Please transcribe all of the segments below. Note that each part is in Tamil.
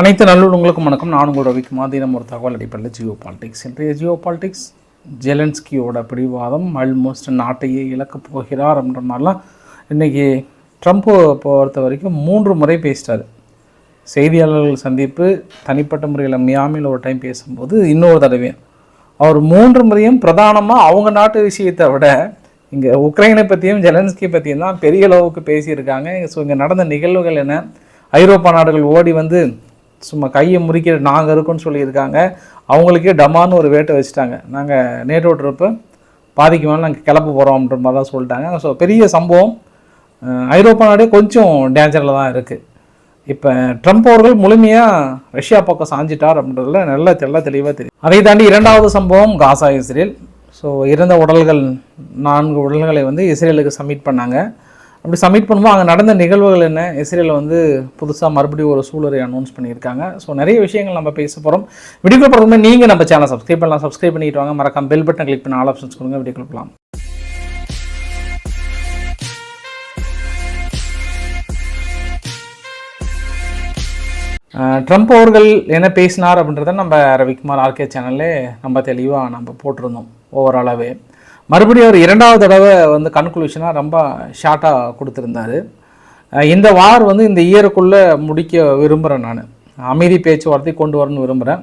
அனைத்து நல்லுள்ளவங்களுக்கும் வணக்கம். நான் உங்கள் ரவிக்குமார். தினம் ஒரு தகவல் அடிப்படையில் ஜியோ பாலிடிக்ஸ். இன்றைய ஜியோ பாலிடிக்ஸ் ஜெலன்ஸ்கியோட பிடிவாதம் ஆல்மோஸ்ட் நாட்டையே இழக்கப் போகிறார் அப்படின்ற மாதிரிலாம் இன்றைக்கி ட்ரம்ப்பை பொறுத்த வரைக்கும் மூன்று முறை பேசிட்டார். செய்தியாளர்கள் சந்திப்பு தனிப்பட்ட முறையில் மியாமியில் ஒரு டைம் பேசும்போது இன்னொரு தடவையும். அவர் மூன்று முறையும் பிரதானமாக அவங்க நாட்டு விஷயத்தை விட இங்கே உக்ரைனை பற்றியும் ஜெலன்ஸ்கி பற்றியும் தான் பெரிய அளவுக்கு பேசியிருக்காங்க. ஸோ இங்கே நடந்த நிகழ்வுகள் என்ன? ஐரோப்பா நாடுகள் ஓடி வந்து சும்மா கையை முறிக்கிற நாங்கள் இருக்கோம்னு சொல்லியிருக்காங்க. அவங்களுக்கே டமான்னு ஒரு வேட்டை வச்சுட்டாங்க. நாங்கள் நேட்டோ ட்ரிப்பு பாதிக்கு மேலே நாங்கள் போகிறோம் போகிறோம்ன்ற மாதிரி தான் சொல்லிட்டாங்க. ஸோ பெரிய சம்பவம். ஐரோப்பா நாடே கொஞ்சம் டேஞ்சரில் தான் இருக்குது இப்போ ட்ரம்ப் அவர்கள் முழுமையாக ரஷ்யா பக்கம் சாஞ்சிட்டார் அப்படின்றதுல நல்ல தெள்ள தெளிவாக தெரியும் அதை தாண்டி இரண்டாவது சம்பவம் காசா இஸ்ரேல். ஸோ இறந்த உடல்கள் நான்கு உடல்களை வந்து இஸ்ரேலுக்கு சப்மிட் பண்ணாங்க. அப்படி சப்மிட் பண்ணும்போது அங்கே நடந்த நிகழ்வுகள் என்ன? இஸ்ரேலில் வந்து புதுசாக மறுபடியும் ஒரு சூழலை அனௌன்ஸ் பண்ணியிருக்காங்க. ஸோ நிறைய விஷயங்கள் நம்ம பேச போகிறோம் வீடியோ பார்க்கும்போது நீங்கள் நம்ம சேனல் சப்ஸ்கிரைப் பண்ணலாம். சப்ஸ்கிரைப் பண்ணிட்டு வாங்க. மறக்காம பெல் பட்டன் கிளிக் பண்ணி ஆல் ஆப்ஷன்ஸ் கொடுங்க. வீடியோ கொடுக்கலாம் ட்ரம்ப் அவர்கள் என்ன பேசினார் அப்படின்றத நம்ம ரவிக்குமார் ஆர்கே சேனல்லே நம்ம தெளிவாக நம்ம போட்டிருந்தோம். ஓவராலாகவே மறுபடியும் அவர் இரண்டாவது தடவை வந்து கன்க்ளூஷனாக ரொம்ப ஷார்ட்டாக கொடுத்துருந்தாரு. இந்த வார் வந்து இந்த இயருக்குள்ளே முடிக்க விரும்புகிறேன் நான். அமைதி பேச்சுவார்த்தை கொண்டு வரணும்னு விரும்புகிறேன்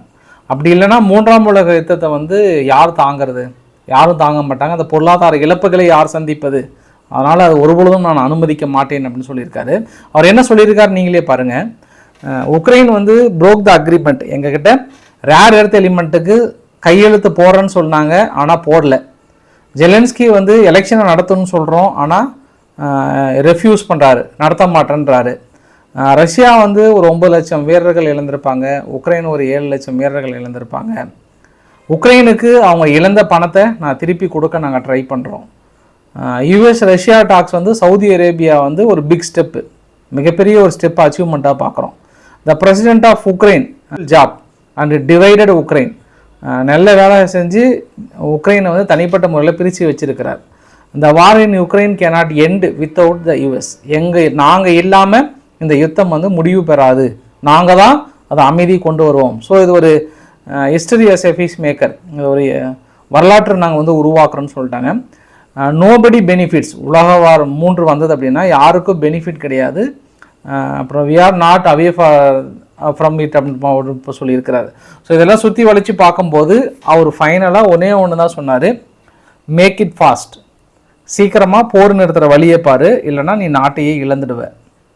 அப்படி இல்லைன்னா மூன்றாம் உலக யுத்தத்தை வந்து யார் தாங்கிறது? யாரும் தாங்க மாட்டாங்க. அந்த பொருளாதார இழப்புகளை யார் சந்திப்பது? அதனால் அது ஒருபொழுதும் நான் அனுமதிக்க மாட்டேன் அப்படின்னு சொல்லியிருக்காரு. அவர் என்ன சொல்லியிருக்காரு நீங்களே பாருங்கள் உக்ரைன் வந்து புரோக் த அக்ரிமெண்ட் எங்ககிட்ட ரேர் எர்த் எலிமெண்ட்டுக்கு கையெழுத்து போடுறேன்னு சொன்னாங்க ஆனால் போடல. ஜெலன்ஸ்கி வந்து எலெக்ஷனை நடத்தணும்னு சொல்கிறோம் ஆனால் ரெஃப்யூஸ் பண்ணுறாரு நடத்த மாட்டேன்றாரு. ரஷ்யா வந்து ஒரு ஒம்பது லட்சம் வீரர்கள் இழந்திருப்பாங்க உக்ரைன் ஒரு ஏழு லட்சம் வீரர்கள் இழந்திருப்பாங்க. உக்ரைனுக்கு அவங்க இழந்த பணத்தை நான் திருப்பி கொடுக்க நாங்கள் ட்ரை பண்ணுறோம் யுஎஸ் ரஷ்யா டாக்ஸ் வந்து சவுதி அரேபியா வந்து ஒரு பிக் ஸ்டெப்பு மிகப்பெரிய ஒரு ஸ்டெப் அச்சீவ்மெண்ட்டாக பார்க்குறோம். The president of Ukraine job and divided Ukraine நல்ல வேலை செஞ்சு உக்ரைனை வந்து தனிப்பட்ட முறையில் பிரித்து வச்சிருக்கிறார். இந்த war in Ukraine cannot end without the US எங்கள் நாங்கள் இல்லாமல் இந்த யுத்தம் வந்து முடிவு பெறாது. நாங்கள் தான் அதை அமைதி கொண்டு வருவோம். ஸோ இது ஒரு history as a peace maker இது ஒரு வரலாற்று வரலாற்றை நாங்கள் வந்து உருவாக்குறோன்னு சொல்லிட்டாங்க. நோபடி பெனிஃபிட்ஸ் உலக வார் மூன்று வந்தது அப்படின்னா யாருக்கும் பெனிஃபிட் கிடையாது. அப்புறம் we are not away from it அப்படின்னு இப்போ சொல்லியிருக்கிறாரு. ஸோ இதெல்லாம் சுற்றி வளைச்சு பார்க்கும்போது அவர் ஃபைனலாக ஒன்றே ஒன்று தான் சொன்னார். மேக் இட் ஃபாஸ்ட் சீக்கிரமாக போர் நிறுத்துகிற வழியை பாரு இல்லைன்னா நீ நாட்டையே இழந்துடுவ.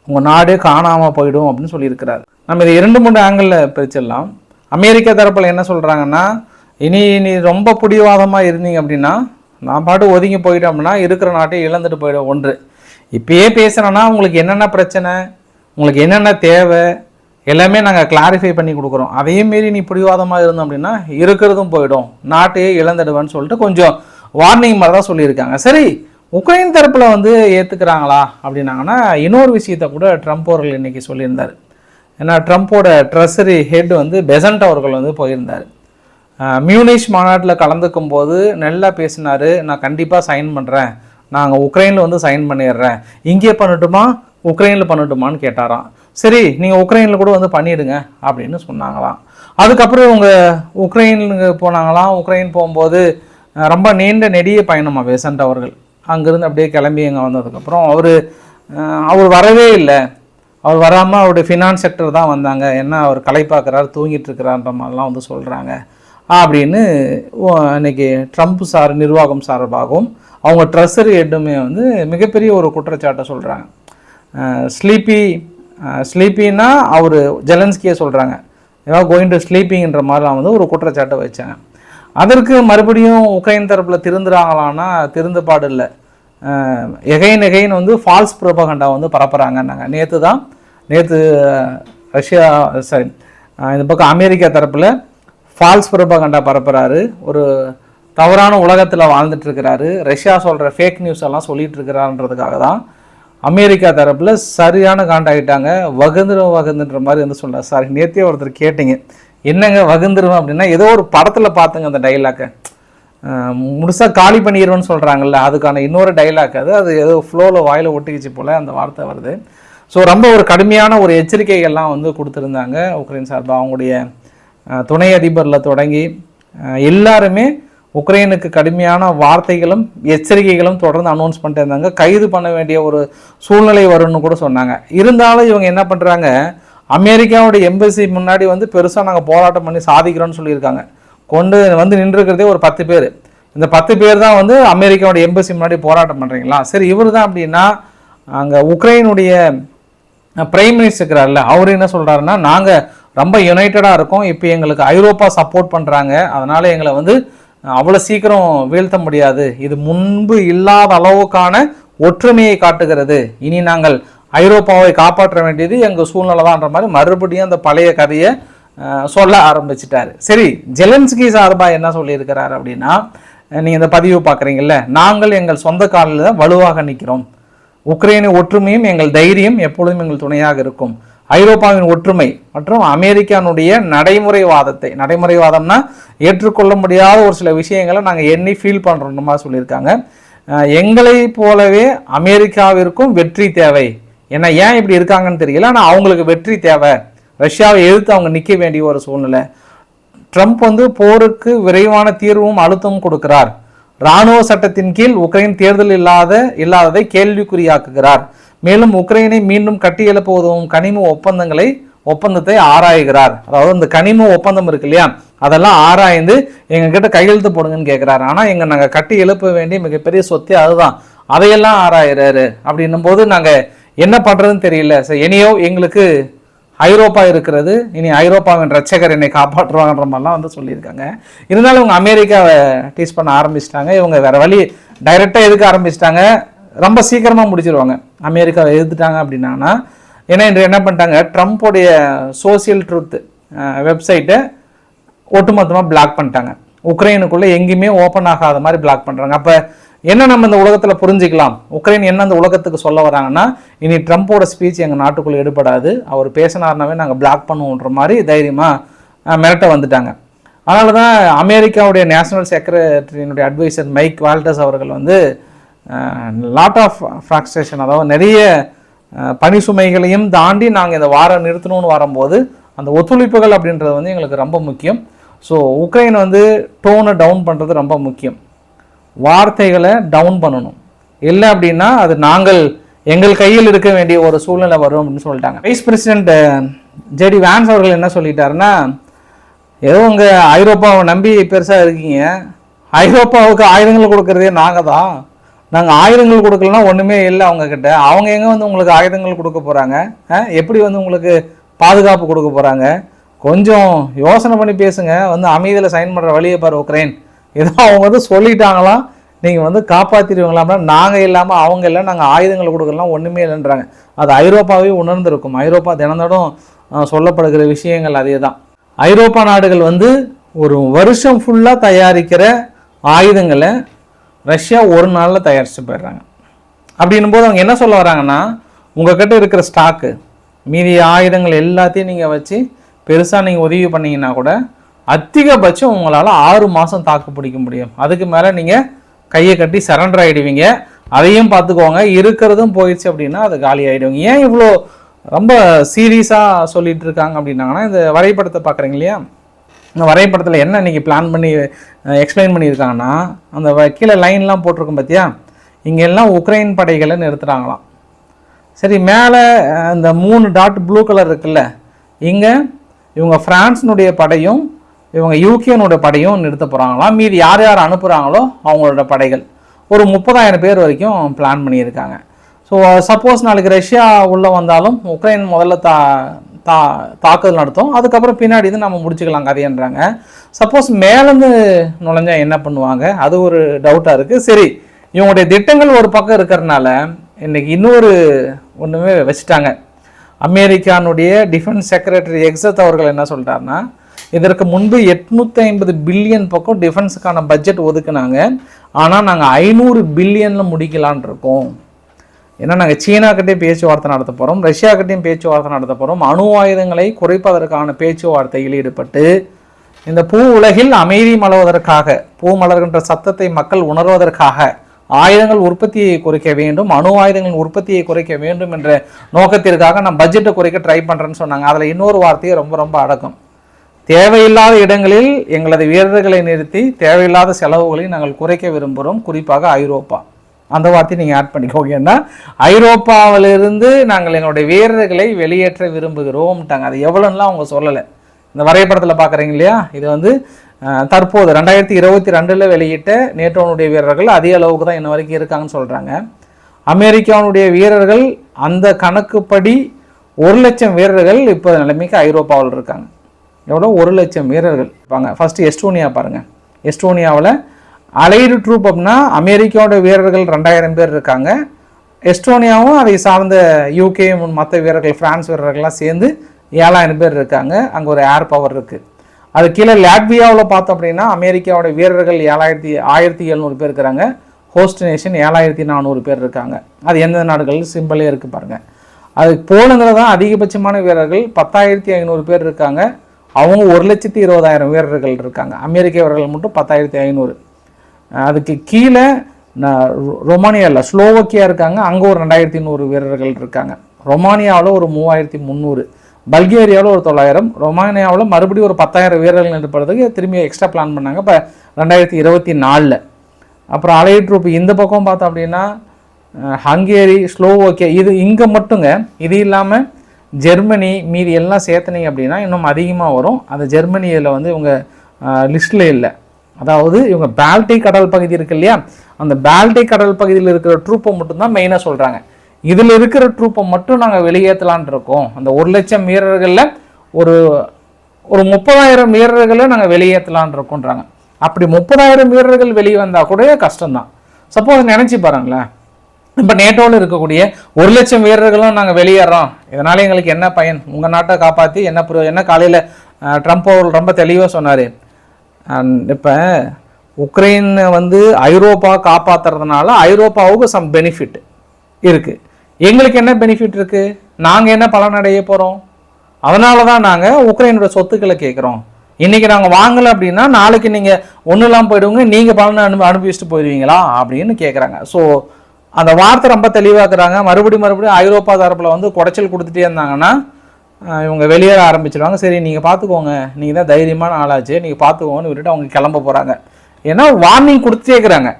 உங்கள் நாடு காணாமல் போயிடும் அப்படின்னு சொல்லியிருக்கிறார். நம்ம இதை இரண்டு மூணு ஆங்கிளில் பிரிச்சிடலாம். அமெரிக்கா தரப்பில் என்ன சொல்கிறாங்கன்னா இனி நீ ரொம்ப பிடிவாதமாக இருந்தீங்க அப்படின்னா நான் பாட்டு ஒதுங்கி போயிட்டோம் அப்படின்னா இருக்கிற நாட்டை இழந்துட்டு போயிடும். ஒன்று. இப்பயே பேசுகிறேன்னா உங்களுக்கு என்னென்ன பிரச்சனை? உங்களுக்கு என்னென்ன தேவை? எல்லாமே நாங்கள் கிளாரிஃபை பண்ணி கொடுக்குறோம். அதையும் மீறி நீ பிடிவாதமாக இருந்தோம் அப்படின்னா இருக்கிறதும் போயிடும். நாட்டையே இழந்துடுவேன்னு சொல்லிட்டு கொஞ்சம் வார்னிங் மாதிரி தான் சொல்லியிருக்காங்க. சரி உக்ரைன் தரப்பில் வந்து ஏற்றுக்கிறாங்களா அப்படின்னாங்கன்னா இன்னொரு விஷயத்தை கூட ட்ரம்ப் அவர்கள் இன்றைக்கி சொல்லியிருந்தார். ஏன்னா ட்ரம்ப்போட ட்ரெஸரி ஹெட் வந்து பெசன்ட் அவர்கள் வந்து போயிருந்தார். மியூனிஷ் மாநாட்டில் கலந்துக்கும் போது நல்லா பேசினார் நான் கண்டிப்பாக சைன் பண்ணுறேன் நாங்கள் உக்ரைனில் வந்து சைன் பண்ணிடுறேன். இங்கே பண்ணட்டுமா? உக்ரைனில் பண்ணட்டுமான்னு கேட்டாராம். சரி நீங்கள் உக்ரைனில் கூட வந்து பண்ணிடுங்க அப்படின்னு சொன்னாங்களாம். அதுக்கப்புறம் இவங்க உக்ரைனுக்கு போனாங்களாம். உக்ரைன் போகும்போது ரொம்ப நீண்ட நெடிய பயணம் பெசன்ட் அவர்கள். அங்கேருந்து அப்படியே கிளம்பி அங்கே வந்ததுக்கப்புறம் அவர் அவர் வரவே இல்லை. அவர் வராமல் அவருடைய ஃபினான்ஸ் செக்டர் தான் வந்தாங்க. என்ன அவர் களைப்பாக்குறாரு தூங்கிட்டு இருக்கிறான்ற மாதிரிலாம் வந்து சொல்கிறாங்க அப்படின்னு இன்றைக்கி ட்ரம்ப் சார் நிர்வாகம் சார்பாகவும் அவங்க ட்ரெஸரி ஹெட்டுமே வந்து மிகப்பெரிய ஒரு குற்றச்சாட்டை சொல்கிறாங்க ஸ்லீப்பி ஸ்லீப்பின்னா அவர் ஜெலன்ஸ்கியே சொல்கிறாங்க ஏதாவது கோயிங் டு ஸ்லீப்பிங்கிற மாதிரிலாம் வந்து ஒரு குற்றச்சாட்டை வச்சாங்க. அதற்கு மறுபடியும் உக்ரைன் தரப்பில் திருந்துறாங்களான்னா திருந்து பாடு இல்லை. எகைன் எகைன் வந்து ஃபால்ஸ் ப்ரோபகண்டா வந்து பரப்புகிறாங்கன்னாங்க நேற்று தான் நேற்று ரஷ்யா சாரி இந்த பக்கம் அமெரிக்கா தரப்பில் ஃபால்ஸ் ப்ரோபகண்டா பரப்புகிறாரு ஒரு தவறான உலகத்தில் வாழ்ந்துட்டு இருக்கிறாரு. ரஷ்யா சொல்கிற ஃபேக் நியூஸ் எல்லாம் சொல்லிட்டு இருக்கிறான்றதுக்காக தான் அமெரிக்கா தரப்பில் சரியான காண்டாகிட்டாங்க வகுந்துரும் வகுந்துன்ற மாதிரி வந்து சொல்கிறார் சார் நேற்றே ஒருத்தர் கேட்டீங்க. என்னங்க வகுந்துருவேன் அப்படின்னா ஏதோ ஒரு படத்தில் பார்த்துங்க அந்த டைலாக்கை முழுசாக காலி பண்ணிடுவேன்னு சொல்கிறாங்கல்ல அதுக்கான இன்னொரு டைலாக் அது அது ஏதோ ஃப்ளோவில் வாயில் ஒட்டிக்கிச்சு போல் அந்த வார்த்தை வருது. ஸோ ரொம்ப ஒரு கடுமையான ஒரு எச்சரிக்கைகள்லாம் வந்து கொடுத்துருந்தாங்க. உக்ரைன் சார்பாக அவங்களுடைய துணை அதிபரில் தொடங்கி எல்லாருமே உக்ரைனுக்கு கடுமையான வார்த்தைகளும் எச்சரிக்கைகளும் தொடர்ந்து அனௌன்ஸ் பண்ணிட்டு இருந்தாங்க. கைது பண்ண வேண்டிய ஒரு சூழ்நிலை வரும்னு கூட சொன்னாங்க. இருந்தாலும் இவங்க என்ன பண்ணுறாங்க அமெரிக்காவுடைய எம்பசி முன்னாடி வந்து பெருசாக நாங்கள் போராட்டம் பண்ணி சாதிக்கிறோம்னு சொல்லியிருக்காங்க. கொண்டு வந்து நின்றுக்கிறதே ஒரு பத்து பேர். இந்த பத்து பேர் தான் வந்து அமெரிக்காவோட எம்பசி முன்னாடி போராட்டம் பண்ணுறீங்களா சரி இவர் தான் அப்படின்னா அங்கே உக்ரைனுடைய பிரைம் மினிஸ்டர் இருக்கிறார்ல அவர் என்ன சொல்கிறாருன்னா நாங்கள் ரொம்ப யுனைட்டடாக இருக்கோம். இப்போ எங்களுக்கு ஐரோப்பா சப்போர்ட் பண்ணுறாங்க அதனால் எங்களை வந்து அவ்வளோ சீக்கிரம் வீழ்த்த முடியாது. இது முன்பு இல்லாத அளவுக்கான ஒற்றுமையை காட்டுகிறது. இனி நாங்கள் ஐரோப்பாவை காப்பாற்ற வேண்டியது எங்கள் சூழ்நிலை தான்ன்ற மாதிரி மறுபடியும் அந்த பழைய கதையை சொல்ல ஆரம்பிச்சிட்டாரு. சரி ஜெலன்ஸ்கி சார்பாக என்ன சொல்லியிருக்கிறார் அப்படின்னா நீங்கள் இந்த பதிவு பார்க்குறீங்கல்ல நாங்கள் எங்கள் சொந்த காலில் வலுவாக நிற்கிறோம் உக்ரைனின் ஒற்றுமையும் எங்கள் தைரியம் எப்பொழுதும் எங்கள் துணையாக இருக்கும். ஐரோப்பாவின் ஒற்றுமை மற்றும் அமெரிக்கானுடைய நடைமுறைவாதத்தை நடைமுறைவாதம்னா ஏற்றுக்கொள்ள முடியாத ஒரு சில விஷயங்களை நாங்கள் எண்ணி ஃபீல் பண்ணுறோம் சொல்லியிருக்காங்க. எங்களை போலவே அமெரிக்காவிற்கும் வெற்றி தேவை. ஏன்னா ஏன் இப்படி இருக்காங்கன்னு தெரியல. ஆனால் அவங்களுக்கு வெற்றி தேவை. ரஷ்யாவை எதிர்த்து அவங்க நிற்க வேண்டிய ஒரு சூழ்நிலை. ட்ரம்ப் வந்து போருக்கு விரைவான தீர்வும் அழுத்தமும் கொடுக்கிறார். இராணுவ சட்டத்தின் கீழ் உக்ரைன் தேர்தல் இல்லாத இல்லாததை கேள்விக்குறியாக்குகிறார். மேலும் உக்ரைனை மீண்டும் கட்டியெழுப்ப உதவும் கனிம ஒப்பந்தங்களை ஒப்பந்தத்தை ஆராய்கிறார். அதாவது இந்த கனிம ஒப்பந்தம் இருக்கு இல்லையா? அதெல்லாம் ஆராய்ந்து எங்ககிட்ட கையெழுத்து போடுங்கன்னு கேட்குறாரு ஆனால் எங்க நாங்கள் கட்டி எழுப்ப வேண்டிய மிகப்பெரிய சொத்து அதுதான். அதையெல்லாம் ஆராயிறாரு. அப்படின்னும் போது நாங்கள் என்ன பண்ணுறதுன்னு தெரியல. சரி இனியோ எங்களுக்கு ஐரோப்பா இருக்கிறது. இனி ஐரோப்பாவின் ரட்சகர் என்னை காப்பாற்றுவாங்கன்ற மாதிரிலாம் வந்து சொல்லியிருக்காங்க. இருந்தாலும் இவங்க அமெரிக்காவை டீஸ் பண்ண ஆரம்பிச்சிட்டாங்க. இவங்க வேற வழி டைரெக்டாக எதுக்க ஆரம்பிச்சிட்டாங்க? ரொம்ப சீக்கிரமாக முடிச்சிருவாங்க. அமெரிக்காவை எதிர்த்துட்டாங்க அப்படின்னாங்கன்னா ஏன்னா இன்று என்ன பண்ணிட்டாங்க? ட்ரம்ப்போடைய சோசியல் ட்ரூத் வெப்சைட்டை ஒட்டுமொத்தமாக பிளாக் பண்ணிட்டாங்க. உக்ரைனுக்குள்ளே எங்கேயுமே ஓப்பன் ஆகாத மாதிரி பிளாக் பண்ணுறாங்க அப்போ என்ன நம்ம இந்த உலகத்தில் புரிஞ்சுக்கலாம்? உக்ரைன் என்ன அந்த உலகத்துக்கு சொல்ல வராங்கன்னா இனி ட்ரம்ப்போட ஸ்பீச் எங்கள் நாட்டுக்குள்ளே எடுபடாது. அவர் பேசினார்னாவே நாங்கள் பிளாக் பண்ணுவோன்ற மாதிரி தைரியமாக மிரட்ட வந்துட்டாங்க. அதனால தான் அமெரிக்காவுடைய நேஷனல் செக்ரட்டரியினுடைய அட்வைசர் மைக் வால்டஸ் அவர்கள் வந்து லாட் ஆஃப் ஃப்ராக்ஸ்ட்ரேஷன் அதாவது நிறைய பணி சுமைகளையும் தாண்டி நாங்கள் இந்த வாரம் நிறுத்தணும்னு வரும்போது அந்த ஒத்துழைப்புகள் அப்படின்றது வந்து எங்களுக்கு ரொம்ப முக்கியம். ஸோ உக்ரைன் வந்து டோனை டவுன் பண்ணுறது ரொம்ப முக்கியம். வார்த்தைகளை டவுன் பண்ணணும். இல்லை அப்படின்னா அது நாங்கள் எங்கள் கையில் இருக்க வேண்டிய ஒரு சூழ்நிலை வரும் அப்படின்னு சொல்லிட்டாங்க. வைஸ் பிரசிடென்ட் ஜேடி வேன்ஸ் அவர்கள் என்ன சொல்லிட்டாருன்னா ஏதோ உங்கள் ஐரோப்பாவை நம்பி பெருசாக இருக்கீங்க. ஐரோப்பாவுக்கு ஆயுதங்கள் கொடுக்கறதே நாங்கள் தான் நாங்கள் ஆயுதங்கள் கொடுக்கலனா ஒன்றுமே இல்லை அவங்கக்கிட்ட அவங்க எங்கே வந்து உங்களுக்கு ஆயுதங்கள் கொடுக்க போகிறாங்க எப்படி வந்து உங்களுக்கு பாதுகாப்பு கொடுக்க போகிறாங்க கொஞ்சம் யோசனை பண்ணி பேசுங்க. வந்து அமைதியில் சைன் பண்ணுற வழியை பாரு உக்ரைன். ஏதோ அவங்க வந்து சொல்லிட்டாங்களாம் நீங்கள் வந்து காப்பாற்றிடுவீங்களாம்னா நாங்கள் இல்லாமல் அவங்க இல்லை நாங்கள் ஆயுதங்கள் கொடுக்கலாம் ஒன்றுமே இல்லைன்றாங்க. அது ஐரோப்பாவே உணர்ந்திருக்கும். ஐரோப்பா தினந்தோறும் சொல்லப்படுகிற விஷயங்கள் அதே தான் ஐரோப்பா நாடுகள் வந்து ஒரு வருஷம் ஃபுல்லாக தயாரிக்கிற ஆயுதங்களை ரஷ்யா ஒரு நாளில் தயாரித்து போயிடுறாங்க. அப்படின்னும் போது அவங்க என்ன சொல்ல வராங்கன்னா உங்கள்கிட்ட இருக்கிற ஸ்டாக்கு மீதி ஆயுதங்கள் எல்லாத்தையும் நீங்கள் வச்சு பெருசாக நீங்கள் உதவி பண்ணீங்கன்னா கூட அதிகபட்சம் உங்களால் ஆறு மாதம் தாக்கு பிடிக்க முடியும். அதுக்கு மேலே நீங்கள் கையை கட்டி சரண்டர் ஆகிடுவீங்க அதையும் பார்த்துக்கோங்க. இருக்கிறதும் போயிடுச்சு அப்படின்னா அது காலி ஆகிடுவீங்க ஏன் இவ்வளோ ரொம்ப சீரியஸாக சொல்லிகிட்டு இருக்காங்க அப்படின்னாங்கன்னா இந்த வரைபடத்தை பார்க்குறீங்க இல்லையா? இந்த வரைபடத்தில் என்ன இன்னைக்கு பிளான் பண்ணி எக்ஸ்பிளைன் பண்ணியிருக்காங்கன்னா அந்த வ- கீழே லைன்லாம் போட்டிருக்கும் பார்த்தியா இங்கெல்லாம் உக்ரைன் படைகளை நிறுத்துகிறாங்களாம் சரி மேலே அந்த மூணு டாட் ப்ளூ கலர் இருக்குல்ல இங்கே இவங்க ஃப்ரான்ஸினுடைய படையும் இவங்க யூகேனுடைய படையும் நிறுத்த போகிறாங்களாம் மீதி யார் யார் அனுப்புகிறாங்களோ அவங்களோட படைகள். ஒரு முப்பதாயிரம் பேர் வரைக்கும் பிளான் பண்ணியிருக்காங்க. ஸோ சப்போஸ் நாளைக்கு ரஷ்யா உள்ளே வந்தாலும் உக்ரைன் முதல்ல தா தா தாக்குதல் நடத்தும். அதுக்கப்புறம் பின்னாடி இது நம்ம முடிச்சுக்கலாம் கதையன்றாங்க. சப்போஸ் மேலேருந்து நுழைஞ்சா என்ன பண்ணுவாங்க? அது ஒரு டவுட்டாக இருக்குது சரி இவங்களுடைய திட்டங்கள் ஒரு பக்கம் இருக்கிறனால இன்றைக்கி இன்னொரு ஒன்றுமே வச்சுட்டாங்க. அமெரிக்கானுடைய டிஃபென்ஸ் செக்ரட்டரி எக்ஸத் அவர்கள் என்ன சொல்லிட்டாருன்னா இதற்கு முன்பு எட்நூற்றி ஐம்பது பில்லியன் பக்கம் டிஃபென்ஸுக்கான பட்ஜெட் ஒதுக்குனாங்க. ஆனால் நாங்கள் ஐநூறு பில்லியனில் முடிக்கலான் இருக்கோம். ஏன்னா நாங்கள் சீனாக்கிட்டேயும் பேச்சுவார்த்தை நடத்த போகிறோம் ரஷ்யாக்கிட்டையும் பேச்சுவார்த்தை நடத்த போகிறோம் அணு ஆயுதங்களை குறைப்பதற்கான பேச்சுவார்த்தையில் ஈடுபட்டு இந்த பூ உலகில் அமைதி மலர்வதற்காக பூ மலர்கின்ற சத்தத்தை மக்கள் உணர்வதற்காக ஆயுதங்கள் உற்பத்தியை குறைக்க வேண்டும் அணு ஆயுதங்களின் உற்பத்தியை குறைக்க வேண்டும் என்ற நோக்கத்திற்காக நான் பட்ஜெட்டை குறைக்க ட்ரை பண்ணுறேன்னு சொன்னாங்க. அதில் இன்னொரு வார்த்தையை ரொம்ப ரொம்ப அடக்கம். தேவையில்லாத இடங்களில் எங்களது வீரர்களை நிறுத்தி தேவையில்லாத செலவுகளை நாங்கள் குறைக்க விரும்புகிறோம் குறிப்பாக ஐரோப்பா. அந்த வார்த்தையை நீங்கள் ஆட் பண்ணிக்கோங்க. ஏன்னா ஐரோப்பாவிலிருந்து நாங்கள் எங்களுடைய வீரர்களை வெளியேற்ற விரும்புகிறோம்ட்டாங்க. அது எவ்வளோன்னுலாம் அவங்க சொல்லலை. இந்த வரைபடத்தில் பார்க்குறீங்க இல்லையா? இது வந்து தற்போது ரெண்டாயிரத்தி இருபத்தி ரெண்டில் வெளியிட்ட நேட்டோனுடைய வீரர்கள் அதே அளவுக்கு தான் இன்ன வரைக்கும் இருக்காங்கன்னு சொல்கிறாங்க அமெரிக்காவுடைய வீரர்கள் அந்த கணக்குப்படி ஒரு லட்சம் வீரர்கள் இப்போ நிலைமைக்கு ஐரோப்பாவில் இருக்காங்க. எவ்வளோ ஒரு லட்சம் வீரர்கள். இருப்பாங்க ஃபஸ்ட்டு எஸ்டோனியா பாருங்கள் எஸ்டோனியாவில் அலைடு ட்ரூப் அப்படின்னா அமெரிக்காவோட வீரர்கள் ரெண்டாயிரம் பேர் இருக்காங்க. எஸ்டோனியாவும் அதை சார்ந்த யூகே மற்ற வீரர்கள் ஃப்ரான்ஸ் வீரர்கள்லாம் சேர்ந்து ஏழாயிரம் பேர் இருக்காங்க. அங்கே ஒரு ஏர் பவர் இருக்குது அது கீழே லாட்வியாவில் பார்த்தோம் அப்படின்னா அமெரிக்காவோட வீரர்கள் ஏழாயிரத்தி ஆயிரத்தி எழுநூறு பேர் இருக்கிறாங்க ஹோஸ்ட் நேஷன் ஏழாயிரத்தி நானூறு பேர் இருக்காங்க. அது எந்த நாடுகள் சிம்பிளே இருக்குது பாருங்கள் அது போலந்தில் தான் அதிகபட்சமான வீரர்கள் பத்தாயிரத்தி ஐநூறு பேர் இருக்காங்க. அவங்க ஒரு லட்சத்தி இருபதாயிரம் வீரர்கள் இருக்காங்க. அமெரிக்க வீரர்கள் மட்டும் பத்தாயிரத்தி ஐநூறு. அதுக்கு கீழே ரொமானியாவில் ஸ்லோவக்கியா இருக்காங்க. அங்கே ஒரு ரெண்டாயிரத்தி நூறு வீரர்கள் இருக்காங்க. ரொமானியாவில் ஒரு மூவாயிரத்தி முந்நூறு பல்கேரியாவில் ஒரு தொள்ளாயிரம் ரொமானியாவில் மறுபடியும் ஒரு பத்தாயிரம் வீரர்கள் நிறுத்துறதுக்கு திரும்பி எக்ஸ்ட்ரா பிளான் பண்ணாங்க. இப்போ ரெண்டாயிரத்தி இருபத்தி நாலில். அப்புறம் அலைய ட்ரூப் இந்த பக்கம் பார்த்தோம் அப்படின்னா ஹங்கேரி ஸ்லோவோக்கியா இது இங்கே மட்டுங்க. இது இல்லாமல் ஜெர்மனி மீதி எல்லாம் சேர்த்துனீங்க அப்படின்னா இன்னும் அதிகமாக வரும். அந்த ஜெர்மனியில் வந்து இவங்க லிஸ்ட்டில் இல்லை. அதாவது இவங்க பால்டிக் கடல் பகுதி இருக்கு இல்லையா? அந்த பால்டிக் கடல் பகுதியில் இருக்கிற ட்ரூப்பை மட்டும்தான் மெயினாக சொல்கிறாங்க இதில் இருக்கிற ட்ரூப்பை மட்டும் நாங்கள் வெளியேற்றலான் இருக்கோம். அந்த ஒரு லட்சம் வீரர்களில் ஒரு ஒரு முப்பதாயிரம் வீரர்களை நாங்கள் வெளியேற்றலான் இருக்கோன்றாங்க அப்படி முப்பதாயிரம் வீரர்கள் வெளியே வந்தால் கூட கஷ்டம்தான். சப்போஸ் நினச்சி பாருங்களேன். இப்போ நேட்டோவில் இருக்கக்கூடிய ஒரு லட்சம் வீரர்களும் நாங்கள் வெளியேறோம். இதனால் எங்களுக்கு என்ன பயன்? உங்கள் நாட்டை காப்பாற்றி என்ன புரோ என்ன காலையில் ட்ரம்ப் அவர்கள் ரொம்ப தெளிவாக சொன்னார். இப்போ உக்ரைன் வந்து ஐரோப்பா காப்பாத்துறதுனால ஐரோப்பாவுக்கு சம் பெனிஃபிட் இருக்குது எங்களுக்கு என்ன பெனிஃபிட் இருக்குது நாங்கள் என்ன பலன் அடைய போகிறோம் அதனால தான் நாங்கள் உக்ரைனோட சொத்துக்களை கேட்குறோம் இன்றைக்கி நாங்கள் வாங்கலை அப்படின்னா நாளைக்கு நீங்கள் ஒன்றுலாம் இல்லாமல் போயிடுவீங்க நீங்கள் பலனை அனு அனுபவிச்சுட்டு போயிடுவீங்களா? அப்படின்னு கேட்குறாங்க ஸோ அந்த வார்த்தை ரொம்ப தெளிவாக்குறாங்க மறுபடியும் மறுபடியும் ஐரோப்பா தரப்பில் வந்து குடைச்சல் கொடுத்துட்டே இருந்தாங்கன்னா இவங்க வெளியேற ஆரம்பிச்சிடுவாங்க சரி நீங்கள் பார்த்துக்கோங்க நீங்கள் தான் தைரியமான ஆளாச்சு. நீங்கள் பார்த்துக்கோங்கன்னு விட்டுட்டு அவங்க கிளம்ப போகிறாங்க ஏன்னா வார்னிங் கொடுத்துட்டே இருக்கிறாங்க.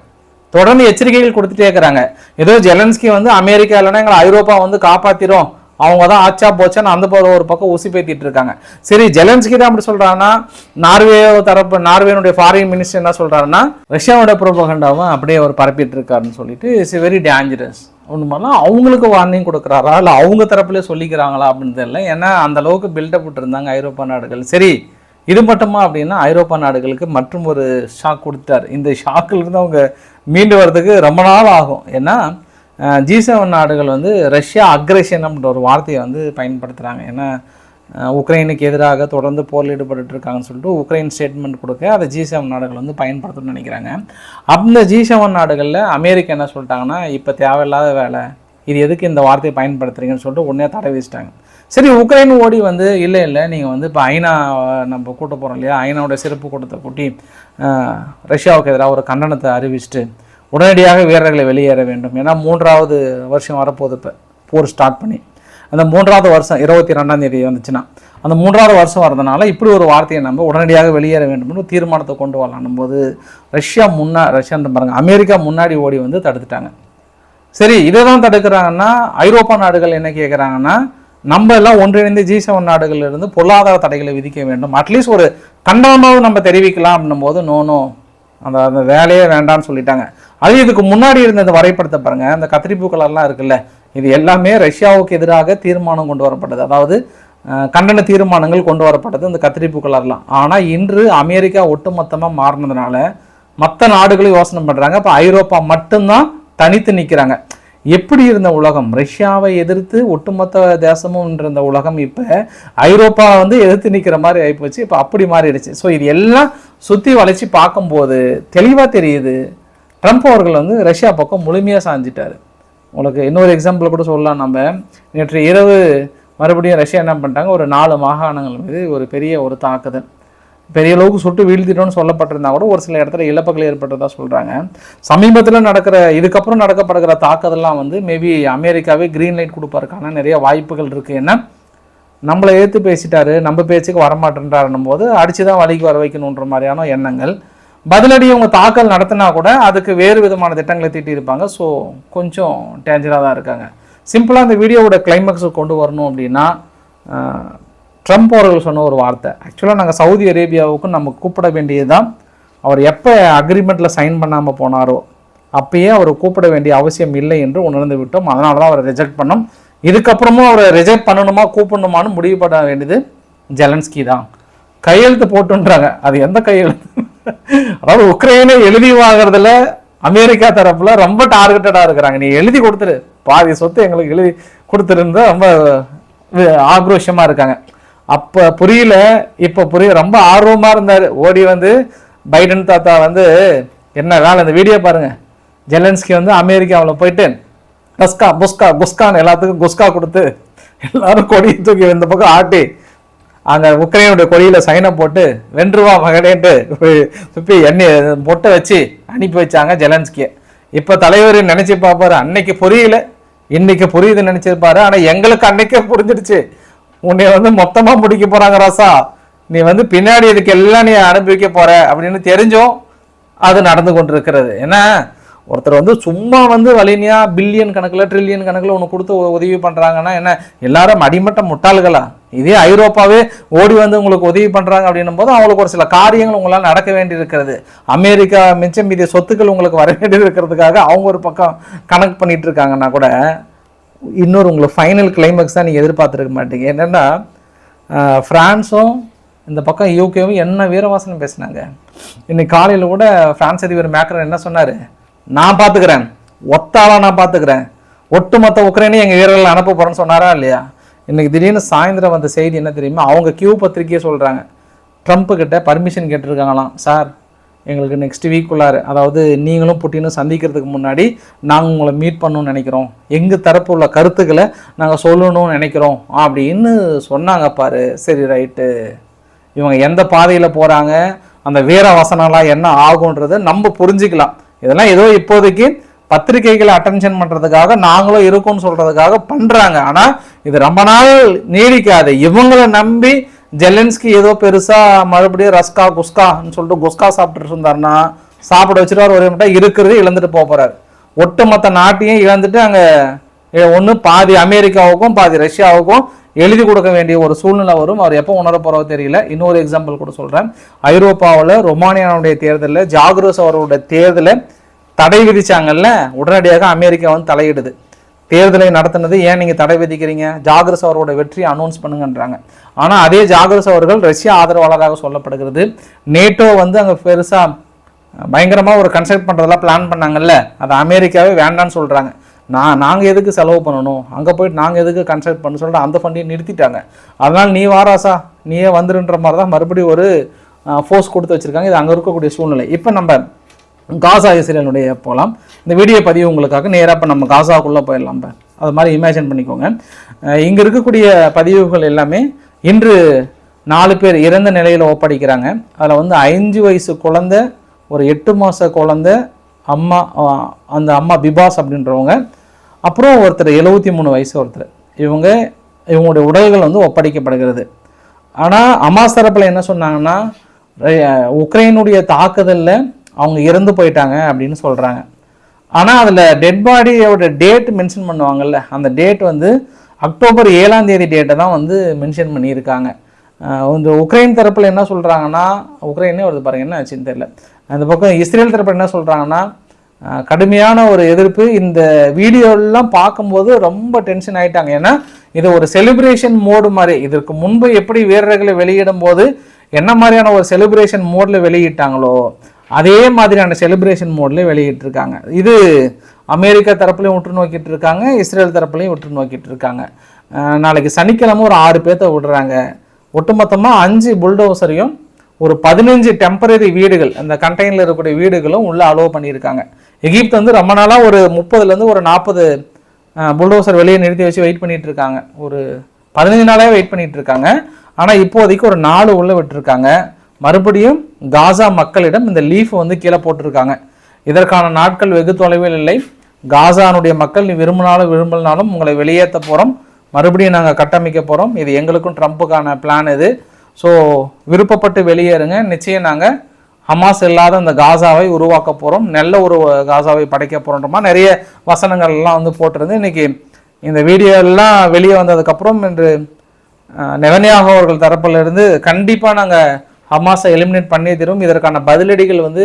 தொடர்ந்து எச்சரிக்கைகள் கொடுத்துட்டே இருக்கிறாங்க. ஏதோ ஜெலன்ஸ்கி வந்து அமெரிக்கா இல்லைன்னா எங்களை ஐரோப்பா வந்து காப்பாற்றிடும் அவங்க தான் ஆச்சா போச்சான்னு அந்த போகிற ஒரு பக்கம் உசி பேத்திட்டு இருக்காங்க. சரி ஜெலன்ஸ்கி தான் அப்படி சொல்கிறாங்கன்னா நார்வே தரப்பு நார்வேனுடைய ஃபாரின் மினிஸ்டர் என்ன சொல்கிறாருன்னா ரஷ்யாவோட ப்ரோபகண்டாவும் அப்படியே அவர் பரப்பிட்டு இருக்காருன்னு சொல்லிட்டு இட்ஸ் வெரி டேஞ்சரஸ் ஒன்று மாதிரிலாம் அவங்களுக்கு வார்னிங் கொடுக்குறாரா? இல்லை அவங்க தரப்புலேயே சொல்லிக்கிறாங்களா அப்படின்னு தெரியல. ஏன்னா அந்த அளவுக்கு பில்டப் விட்டுருந்தாங்க ஐரோப்பா நாடுகள். சரி இது மட்டுமா அப்படின்னா ஐரோப்பா நாடுகளுக்கு மற்றும் ஒரு ஷாக் கொடுத்தார். இந்த ஷாக்கில் இருந்து அவங்க மீண்டு வர்றதுக்கு ரொம்ப நாள் ஆகும். ஏன்னா ஜி செவன் நாடுகள் வந்து ரஷ்யா அக்ரேஷன் அப்படின்ற ஒரு வார்த்தையை வந்து பயன்படுத்துகிறாங்க ஏன்னா உக்ரைனுக்கு எதிராக தொடர்ந்து போரில் ஈடுபட்டு இருக்காங்கன்னு சொல்லிட்டு உக்ரைன் ஸ்டேட்மெண்ட் கொடுக்க அதை ஜி செவன் நாடுகள் வந்து பயன்படுத்தணும்னு நினைக்கிறாங்க. அந்த ஜி செவன் நாடுகளில் அமெரிக்கா என்ன சொல்லிட்டாங்கன்னா இப்போ தேவையில்லாத வேலை இது எதுக்கு இந்த வார்த்தையை பயன்படுத்துறீங்கன்னு சொல்லிட்டு உடனே தடை வச்சிட்டாங்க சரி உக்ரைன் ஓடி வந்து இல்லை இல்லை நீங்கள் வந்து இப்போ ஐநா நம்ம கூட்ட போகிறோம் இல்லையா ஐநாவோட சிறப்பு கூட்டத்தை கூட்டி ரஷ்யாவுக்கு எதிராக ஒரு கண்டனத்தை அறிவிச்சுட்டு உடனடியாக வீரர்களை வெளியேற வேண்டும். ஏன்னா மூன்றாவது வருஷம் வரப்போகுது இப்போ போர் ஸ்டார்ட் பண்ணி. அந்த மூன்றாவது வருஷம் இருபத்தி ரெண்டாம் தேதி வந்துச்சுன்னா அந்த மூன்றாவது வருஷம் வரதுனால இப்படி ஒரு வார்த்தையை நம்ம உடனடியாக வெளியேற வேண்டும்னு தீர்மானத்தை கொண்டு வரலாம் போது ரஷ்யா முன்னா ரஷ்யான்னு பாருங்க அமெரிக்கா முன்னாடி ஓடி வந்து தடுத்துட்டாங்க. சரி இதை தான் தடுக்கிறாங்கன்னா ஐரோப்பா நாடுகள் என்ன கேட்குறாங்கன்னா நம்ம எல்லாம் ஒன்றிணைந்து ஜி செவன் நாடுகள்ல இருந்து பொருளாதார தடைகளை விதிக்க வேண்டும். அட்லீஸ்ட் ஒரு கண்டனமாவது நம்ம தெரிவிக்கலாம் அப்படின்னும் போது நோ அந்த அந்த வேலையே வேண்டாம்னு சொல்லிட்டாங்க. அது இதுக்கு முன்னாடி இருந்த இந்த வரைபடத்தை பாருங்க அந்த கத்திரிப்பூ கலர்லாம் இருக்குல்ல இது எல்லாமே ரஷ்யாவுக்கு எதிராக தீர்மானம் கொண்டு வரப்பட்டது. அதாவது கண்டன தீர்மானங்கள் கொண்டு வரப்பட்டது இந்த கத்திரிப்பு கலர்லாம் ஆனால் இன்று அமெரிக்கா ஒட்டுமொத்தமாக மாறினதுனால மற்ற நாடுகளும் யோசனை பண்ணுறாங்க இப்போ ஐரோப்பா மட்டும்தான் தனித்து நிற்கிறாங்க எப்படி இருந்த உலகம்? ரஷ்யாவை எதிர்த்து ஒட்டுமொத்த தேசமும் இருந்த உலகம் இப்போ ஐரோப்பா வந்து எதிர்த்து நிற்கிற மாதிரி ஆகிப்போச்சு இப்போ அப்படி மாறிடுச்சு. ஸோ இது எல்லாம் சுற்றி வளைச்சி பார்க்கும்போது தெளிவாக தெரியுது. ட்ரம்ப் அவர்கள் வந்து ரஷ்யா பக்கம் முழுமையாக சாஞ்சிட்டாரு. உங்களுக்கு இன்னொரு எக்ஸாம்பிள் கூட சொல்லலாம் நம்ம. நேற்று இரவு மறுபடியும் ரஷ்யா என்ன பண்ணிட்டாங்க? ஒரு நாலு மாகாணங்கள் மீது ஒரு பெரிய ஒரு தாக்குதல். பெரிய அளவுக்கு சுட்டு வீழ்த்திட்டோம்னு சொல்லப்பட்டிருந்தா கூட ஒரு சில இடத்துல இழப்புகள் ஏற்பட்டதாக சொல்கிறாங்க சமீபத்தில் நடக்கிற இதுக்கப்புறம் நடக்கப்படுகிற தாக்குதல்லாம் வந்து மேபி அமெரிக்காவே க்ரீன் லைட் கொடுப்பதற்கான நிறைய வாய்ப்புகள் இருக்குது ஏன்னா நம்மளை ஏற்று பேசிட்டாரு நம்ம பேச்சுக்கு வரமாட்டேன்றாருன்னும் போது அடித்து தான் வழிக்கு வர வைக்கணுன்ற மாதிரியான எண்ணங்கள். பதிலடி இவங்க தாக்கல் நடத்தினா கூட அதுக்கு வேறு விதமான திட்டங்களை தீட்டியிருப்பாங்க ஸோ கொஞ்சம் டேஞ்சராக தான் இருக்காங்க. சிம்பிளாக இந்த வீடியோவோட கிளைமேக்ஸுக்கு கொண்டு வரணும் அப்படின்னா ட்ரம்ப் அவர்கள் சொன்ன ஒரு வார்த்தை. ஆக்சுவலாக நாங்கள் சவுதி அரேபியாவுக்கும் நம்ம கூப்பிட வேண்டியது தான் அவர் எப்போ அக்ரிமெண்ட்டில் சைன் பண்ணாமல் போனாரோ அப்பயே அவரை கூப்பிட வேண்டிய அவசியம் இல்லை என்று உணர்ந்து விட்டோம். அதனால தான் அவரை ரிஜெக்ட் பண்ணோம். இதுக்கப்புறமும் அவரை ரிஜெக்ட் பண்ணணுமா கூப்பிடணுமான்னு முடிவு பண்ண வேண்டியது ஜெலன்ஸ்கி தான். கையெழுத்து போட்டுன்றாங்க. அது எந்த கையெழுத்து? அதாவது உக்ரைனை எழுதி வாங்குறதுல அமெரிக்கா தரப்புல ரொம்ப டார்கெட்டடா இருக்கிறாங்க. நீ எழுதி கொடுத்துரு. பாதி சொத்து எங்களுக்கு எழுதி கொடுத்துருந்தா ரொம்ப ஆக்ரோஷமா இருக்காங்க. அப்ப புரியல. இப்ப புரிய ரொம்ப ஆர்வமா இருந்தாரு. ஓடி வந்து பைடன் தாத்தா வந்து என்ன வேலை இந்த வீடியோ பாருங்க. ஜெலன்ஸ்கி வந்து அமெரிக்காவில் போயிட்டு கஸ்கா புஸ்கா குஸ்கான்னு எல்லாத்துக்கும் குஸ்கா கொடுத்து எல்லாரும் கொடியை தூக்கி இந்த பக்கம் ஆட்டி அந்த உக்ரைனுடைய கொடியில் சைனை போட்டு வென்றுவா மகனேன்ட்டு சுப்பி எண்ணெய் பொட்டை வச்சு அனுப்பி வச்சாங்க ஜெலன்ஸ்கியை. இப்போ தலைவர் நினச்சி பார்ப்பாரு அன்னைக்கு புரியல. இன்னைக்கு புரியுதுன்னு நினச்சிருப்பாரு. ஆனால் எங்களுக்கு அன்னைக்கே புரிஞ்சிடுச்சு. உன்னை வந்து மொத்தமாக முடிக்க போகிறாங்க ராசா. நீ வந்து பின்னாடி இதுக்கு எல்லாம் நீ அனுபவிக்க போகிற அப்படின்னு தெரிஞ்சும் அது நடந்து கொண்டிருக்கிறது. ஏன்னா ஒருத்தர் வந்து சும்மா வந்து வலினியாக பில்லியன் கணக்கில் ட்ரில்லியன் கணக்கில் ஒன்று கொடுத்து உதவி பண்ணுறாங்கன்னா என்ன எல்லாரும் அடிமட்ட முட்டாள்களா? இதே ஐரோப்பாவே ஓடி வந்து உங்களுக்கு உதவி பண்ணுறாங்க அப்படின்னும் போது அவங்களுக்கு ஒரு சில காரியங்கள் உங்களால் நடக்க வேண்டி இருக்கிறது அமெரிக்கா மிச்சம் மீதிய சொத்துக்கள் உங்களுக்கு வர வேண்டியது இருக்கிறதுக்காக அவங்க ஒரு பக்கம் கணக்கு பண்ணிட்டு இருக்காங்கன்னா கூட இன்னொரு உங்களுக்கு ஃபைனல் கிளைமேக்ஸ் தான் நீங்கள் எதிர்பார்த்துருக்க மாட்டீங்க. என்னென்னா ஃப்ரான்ஸும் இந்த பக்கம் யூகேவும் என்ன வீரவாசனம் பேசினாங்க. இன்னைக்கு காலையில் கூட ஃப்ரான்ஸ் அதிபர் மேக்ரன் என்ன சொன்னார்? நான் பார்த்துக்கிறேன் ஒத்தாளாக நான் பார்த்துக்கிறேன் ஒட்டுமொத்த உக்ரைனையும் எங்கள் வீரர்கள் அனுப்ப போகிறேன்னு சொன்னாரா இல்லையா? இன்றைக்கி திடீர்னு சாயந்தரம் வந்த செய்தி என்ன தெரியுமா? அவங்க கியூ பத்திரிக்கையே சொல்கிறாங்க ட்ரம்ப்பு கிட்ட பர்மிஷன் கேட்டிருக்காங்களாம். சார் எங்களுக்கு நெக்ஸ்ட் வீக்குள்ளார் அதாவது நீங்களும் புட்டினும் சந்திக்கிறதுக்கு முன்னாடி நாங்கள் உங்களை மீட் பண்ணணும்னு நினைக்கிறோம். எங்கள் தரப்பு உள்ள கருத்துக்களை நாங்கள் சொல்லணும்னு நினைக்கிறோம். அப்படின்னு சொன்னாங்க பாரு. சரி ரைட்டு இவங்க எந்த பாதையில் போகிறாங்க அந்த வீர வசனம்லாம் என்ன ஆகுன்றதை நம்ம புரிஞ்சுக்கலாம். இதெல்லாம் ஏதோ இப்போதைக்கு பத்திரிகைகளை அட்டென்ஷன் பண்ணுறதுக்காக நாங்களும் இருக்கோம்னு சொல்கிறதுக்காக பண்ணுறாங்க ஆனால் இது ரொம்ப நாள் நீடிக்காது. இவங்களை நம்பி ஜெலன்ஸ்கி ஏதோ பெருசாக மறுபடியும் ரஸ்கா குஸ்கான்னு சொல்லிட்டு குஸ்கா சாப்பிட்டுட்டு இருந்தாருன்னா சாப்பிட வச்சுருவார் ஒரே மட்டும் இருக்கிறது இழந்துட்டு போக போகிறார் ஒட்டுமொத்த நாட்டையும் இழந்துட்டு அங்கே ஒன்று பாதி அமெரிக்காவுக்கும் பாதி ரஷ்யாவுக்கும் எழுதி கொடுக்க வேண்டிய ஒரு சூழ்நிலை வரும். அவர் எப்போ உணர போகிறோ தெரியல. இன்னொரு எக்ஸாம்பிள் கூட சொல்கிறேன் ஐரோப்பாவில் ரொமானியாவுடைய தேர்தலில் ஜாக்ரோஸ் அவருடைய தேர்தலை தடை விதிச்சாங்கல்ல உடனடியாக அமெரிக்கா வந்து தலையிடுது. தேர்தலை நடத்தினது ஏன் நீங்கள் தடை விதிக்கிறீங்க? ஜாகிரஸ் அவரோட வெற்றி அனௌன்ஸ் பண்ணுங்கன்றாங்க. ஆனால் அதே ஜாகிரஸ் அவர்கள் ரஷ்யா ஆதரவாளராக சொல்லப்படுகிறது. நேட்டோ வந்து அங்கே பெருசாக பயங்கரமாக ஒரு கன்சல்ட் பண்ணுறதெல்லாம் பிளான் பண்ணாங்கல்ல. அது அமெரிக்காவே வேண்டான்னு சொல்கிறாங்க நான் நாங்கள் எதுக்கு செலவு பண்ணணும்? அங்கே போயிட்டு நாங்கள் எதுக்கு கன்சல்ட் பண்ண சொல்லிட்டு அந்த ஃபண்டையும் நிறுத்திட்டாங்க. அதனால் நீ வாராசா நீயே வந்துருன்ற மாதிரி தான் மறுபடியும் ஒரு ஃபோர்ஸ் கொடுத்து வச்சுருக்காங்க. இது அங்கே இருக்கக்கூடிய சூழ்நிலை. இப்போ நம்ம காசா இஸ்ரேலுடைய போகலாம் இந்த வீடியோ பதிவு உங்களுக்காக நேராக இப்போ நம்ம காசாக்குள்ளே போயிடலாம் இப்போ அது மாதிரி இமேஜின் பண்ணிக்கோங்க. இங்கே இருக்கக்கூடிய பதிவுகள் எல்லாமே இன்று நாலு பேர் இறந்த நிலையில் ஒப்படைக்கிறாங்க. அதில் வந்து அஞ்சு வயசு குழந்த ஒரு எட்டு மாத குழந்த அம்மா அந்த அம்மா பிபாஸ் அப்படின்றவங்க. அப்புறம் ஒருத்தர் எழுபத்தி மூணு வயசு ஒருத்தர். இவங்க இவங்களுடைய உடல்கள் வந்து ஒப்படைக்கப்படுகிறது. ஆனால் அமாஸ் தரப்பில் என்ன சொன்னாங்கன்னா உக்ரைனுடைய தாக்குதலில் அவங்க இறந்து போயிட்டாங்க அப்படின்னு சொல்கிறாங்க ஆனால் அதில் டெட் பாடியோட டேட் மென்ஷன் பண்ணுவாங்கல்ல அந்த டேட் வந்து அக்டோபர் ஏழாம் தேதி டேட்டை தான் வந்து மென்ஷன் பண்ணியிருக்காங்க. இந்த உக்ரைன் தரப்பில் என்ன சொல்கிறாங்கன்னா உக்ரைனே வருது பாருங்க என்ன ஆச்சுன்னு தெரியல. அந்த பக்கம் இஸ்ரேல் தரப்பில் என்ன சொல்கிறாங்கன்னா கடுமையான ஒரு எதிர்ப்பு. இந்த வீடியோலாம் பார்க்கும்போது ரொம்ப டென்ஷன் ஆகிட்டாங்க ஏன்னா இது ஒரு செலிப்ரேஷன் மோடு மாதிரி. இதற்கு முன்பு எப்படி வீரர்களை வெளியிடும் போது என்ன மாதிரியான ஒரு செலிப்ரேஷன் மோடில் வெளியிட்டாங்களோ அதே மாதிரியான செலிப்ரேஷன் மோடில் வெளியிட்டிருக்காங்க. இது அமெரிக்கா தரப்புலையும் உற்று நோக்கிட்டு இருக்காங்க இஸ்ரேல் தரப்புலையும் உற்று நோக்கிட்டு இருக்காங்க நாளைக்கு சனிக்கிழமை ஒரு ஆறு பேர்த்த விடுறாங்க. ஒட்டுமொத்தமாக அஞ்சு புல்டோசரையும் ஒரு பதினஞ்சு டெம்பரரி வீடுகள் அந்த கண்டெய்னரில் இருக்கக்கூடிய வீடுகளும் உள்ளே அலோவ் பண்ணியிருக்காங்க. எகிப்து வந்து ரொம்ப நாளாக ஒரு முப்பதுலேருந்து ஒரு நாற்பது புல்டோசர் வெளியே நிறுத்தி வச்சு வெயிட் பண்ணிட்டு இருக்காங்க ஒரு பதினஞ்சு நாளாக வெயிட் பண்ணிகிட்டு இருக்காங்க ஆனால் இப்போதைக்கு ஒரு நாலு உள்ளே விட்டுருக்காங்க. மறுபடியும் காசா மக்களிடம் இந்த லீஃப் வந்து கீழே போட்டிருக்காங்க. இதற்கான நாட்கள் வெகு தொலைவில் இல்லை. காசானுடைய மக்கள் நீ விரும்பினாலும் விரும்பினாலும் உங்களை வெளியேற்ற போகிறோம் மறுபடியும் நாங்கள் கட்டமைக்க போகிறோம் இது எங்களுக்கும் ட்ரம்ப்புக்கான பிளான் இது. ஸோ விருப்பப்பட்டு வெளியேறுங்க. நிச்சயம் நாங்கள் ஹமாஸ் இல்லாத அந்த காசாவை உருவாக்க போகிறோம் நல்ல ஒரு காசாவை படைக்க போகிறோன்றமா நிறைய வசனங்கள் எல்லாம் வந்து போட்டிருந்து இன்னைக்கு இந்த வீடியோ எல்லாம் வெளியே வந்ததுக்கப்புறம் இன்று நெவனியாக அவர்கள் தரப்பிலிருந்து கண்டிப்பாக நாங்கள் ஹமாஸை எலிமினேட் பண்ணி தீரும். இதற்கான பதிலடிகள் வந்து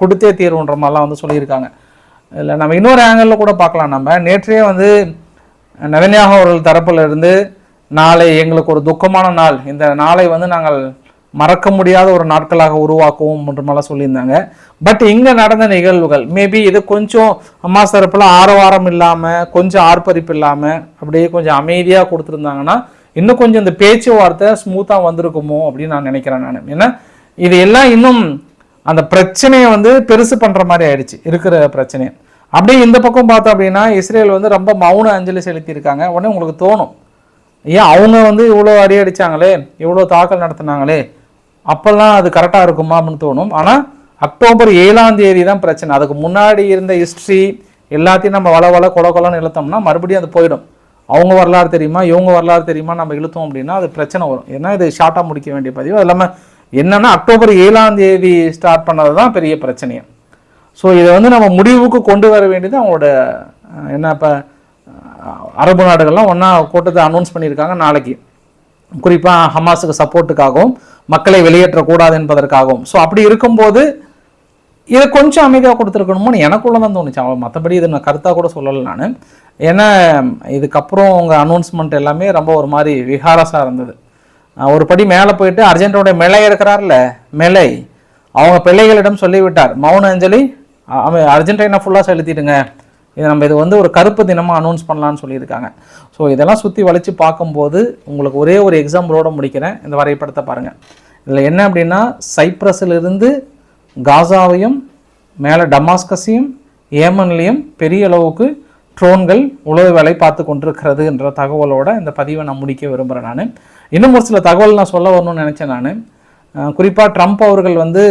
கொடுத்தே தீர்வுன்ற மாதிரிலாம் வந்து சொல்லியிருக்காங்க. இதில் நம்ம இன்னொரு ஆங்கிளில் கூட பார்க்கலாம். நம்ம நேற்றையே வந்து நவன்யாக அவர்கள் தரப்புல இருந்து நாளை எங்களுக்கு ஒரு துக்கமான நாள். இந்த நாளை வந்து நாங்கள் மறக்க முடியாத ஒரு நாட்களாக உருவாக்குவோம் மாதிரிலாம் சொல்லியிருந்தாங்க. பட் இங்கே நடந்த நிகழ்வுகள் மேபி இது கொஞ்சம் அம்மா தரப்பில் ஆரவாரம் இல்லாமல் கொஞ்சம் ஆர்ப்பரிப்பு இல்லாமல் அப்படியே கொஞ்சம் அமைதியாக கொடுத்துருந்தாங்கன்னா இன்னும் கொஞ்சம் இந்த பேச்சுவார்த்தை ஸ்மூத்தாக வந்திருக்குமோ அப்படின்னு நான் நினைக்கிறேன் நான். ஏன்னா இது எல்லாம் இன்னும் அந்த பிரச்சனையை வந்து பெருசு பண்ணுற மாதிரி ஆயிடுச்சு இருக்கிற பிரச்சனையை. அப்படியே இந்த பக்கம் பார்த்தோம் அப்படின்னா இஸ்ரேல் வந்து ரொம்ப மௌன அஞ்சலி செலுத்தியிருக்காங்க. உடனே உங்களுக்கு தோணும் ஏன் அவங்க வந்து இவ்வளோ அடி அடிச்சாங்களே இவ்வளோ தாக்கல் நடத்தினாங்களே? அப்போல்லாம் அது கரெக்டாக இருக்குமா? அப்படின்னு தோணும். ஆனால் அக்டோபர் ஏழாம் தேதி தான் பிரச்சனை. அதுக்கு முன்னாடி இருந்த ஹிஸ்ட்ரி எல்லாத்தையும் நம்ம வள வள கொல கொலன்னு இழுத்தோம்னா மறுபடியும் அது போயிடும். அவங்க வரலாறு தெரியுமா? இவங்க வரலாறு தெரியுமா? நம்ம இழுத்தோம் அப்படின்னா அது பிரச்சனை வரும். ஏன்னா இது ஷார்ட்டாக முடிக்க வேண்டிய பதிவு. அது இல்லாமல் என்னென்னா அக்டோபர் ஏழாம் தேதி ஸ்டார்ட் பண்ணது தான் பெரிய பிரச்சனையே. ஸோ இதை வந்து நம்ம முடிவுக்கு கொண்டு வர வேண்டியது அவங்களோட என்ன இப்போ அரபு நாடுகள்லாம் ஒன்றா கூட்டத்தை அனௌன்ஸ் பண்ணியிருக்காங்க நாளைக்கு. குறிப்பாக ஹமாஸுக்கு சப்போர்ட்டுக்காகவும் மக்களை வெளியேற்றக்கூடாது என்பதற்காகவும். ஸோ அப்படி இருக்கும்போது இதை கொஞ்சம் அமைதியாக கொடுத்துருக்கணுமோன்னு எனக்குள்ள தான் தோணுச்சு. அவன் மற்றபடி இது நான் கருத்தாக கூட சொல்லலை நான். ஏன்னா இதுக்கப்புறம் உங்கள் அனௌன்ஸ்மெண்ட் எல்லாமே ரொம்ப ஒரு மாதிரி விஹாரஸாக இருந்தது. ஒரு படி மேலே போயிட்டு அர்ஜென்டோட மெலை இருக்கிறார்ல மெலை. அவங்க பிள்ளைகளிடம் சொல்லிவிட்டார் மௌன அஞ்சலி அவன் அர்ஜென்டினா ஃபுல்லாக செலுத்திடுங்க. இது நம்ம இது வந்து ஒரு கருப்பு தினமாக அனௌன்ஸ் பண்ணலான்னு சொல்லியிருக்காங்க. ஸோ இதெல்லாம் சுற்றி வளைச்சி பார்க்கும்போது உங்களுக்கு ஒரே ஒரு எக்ஸாம்பிளோடு முடிக்கிறேன். இந்த வரைபடத்தை பாருங்கள் இதில் என்ன அப்படின்னா சைப்ரஸிலிருந்து காசாவையும் மேலே டமாஸ்கஸையும் ஏமன்லேயும் பெரிய அளவுக்கு ட்ரோன்கள் உளவு வேலை பார்த்து கொண்டிருக்கிறது என்ற தகவலோட இந்த பதிவை நான் முடிக்க விரும்புகிறேன் நான். இன்னும் ஒரு சில தகவல் நான் சொல்ல வரணும்னு நினச்சேன் நான். குறிப்பாக ட்ரம்ப் அவர்கள் வந்து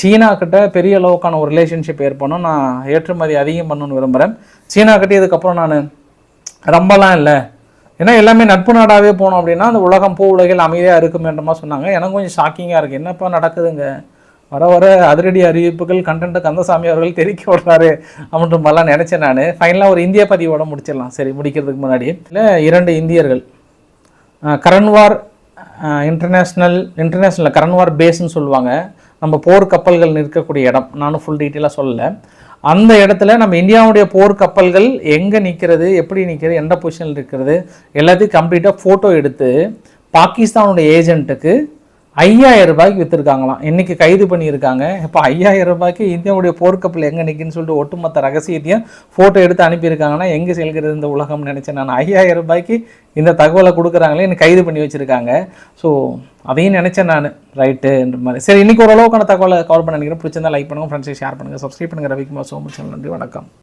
சீனா கிட்ட பெரிய அளவுக்கான ஒரு ரிலேஷன்ஷிப் ஏற்படணும். நான் ஏற்றுமதி அதிகம் பண்ணணும்னு விரும்புகிறேன் சீனா கிட்ட இதுக்கப்புறம் நான் ரொம்பலாம் இல்லை. ஏன்னா எல்லாமே நட்பு நாடாகவே போனோம் அப்படின்னா அந்த உலகம் பூ உலகில் அமைதியாக இருக்குமேன்றமா சொன்னாங்க. எனக்கு கொஞ்சம் ஷாக்கிங்காக இருக்குது என்னப்பா நடக்குதுங்க? வர வர அதிரடி அறிவிப்புகள் கண்டென்ட்டை கந்தசாமி அவர்கள் தெரிவிக்க விடுறாரு அப்படின்ற மாதிரிலாம் நினச்சேன் நான். ஃபைனலாக ஒரு இந்திய பதிவோட முடிச்சிடலாம். சரி முடிக்கிறதுக்கு முன்னாடி. இல்லை இரண்டு இந்தியர்கள். அஹ் கரன்வார் இன்டர்நேஷ்னல் இன்டர்நேஷ்னலில் கரன்வார் பேஸ்னு சொல்லுவாங்க. நம்ம போர் கப்பல்கள் நிற்கக்கூடிய இடம். நானும் ஃபுல் டீட்டெயிலாக சொல்லலை. அந்த இடத்துல நம்ம இந்தியாவுடைய போர் கப்பல்கள் எங்கே நிற்கிறது எப்படி நிற்கிறது எந்த பொசிஷனில் இருக்கிறது எல்லாத்தையும் கம்ப்ளீட்டாக ஃபோட்டோ எடுத்து பாகிஸ்தானுடைய ஏஜென்ட்டுக்கு ஐயாயிரம் ரூபாய்க்கு விற்றுருக்காங்களாம் இன்றைக்கி கைது பண்ணியிருக்காங்க? இப்போ ஐயாயிரம் ரூபாய்க்கு இந்தியாவுடைய போர்க்கப்பல் எங்கே நிற்கின்னு சொல்லிட்டு ஒட்டுமொத்த ரகசியத்தையும் ஃபோட்டோ எடுத்து அனுப்பியிருக்காங்கன்னா எங்கே செல்கிறது இந்த உலகம்னு நினச்சேன் நான். ஐயாயிரம் ரூபாய்க்கு இந்த தகவலை கொடுக்குறாங்களே எனக்கு கைது பண்ணி வச்சுருக்காங்க. ஸோ அதையும் நினச்சேன் நான். ரைட்டுன்ற மாதிரி. சரி இன்றைக்கி ஓரளவுக்கான தகவலை கவர் பண்ண நினைக்கிறேன். பிடிச்சிருந்தா லைக் பண்ணுங்கள் ஃப்ரெண்ட்ஸை ஷேர் பண்ணுங்கள் சப்ஸ்கிரைப் பண்ணுங்கள் ரவிக்குமார் சோமச்சல் நன்றி வணக்கம்.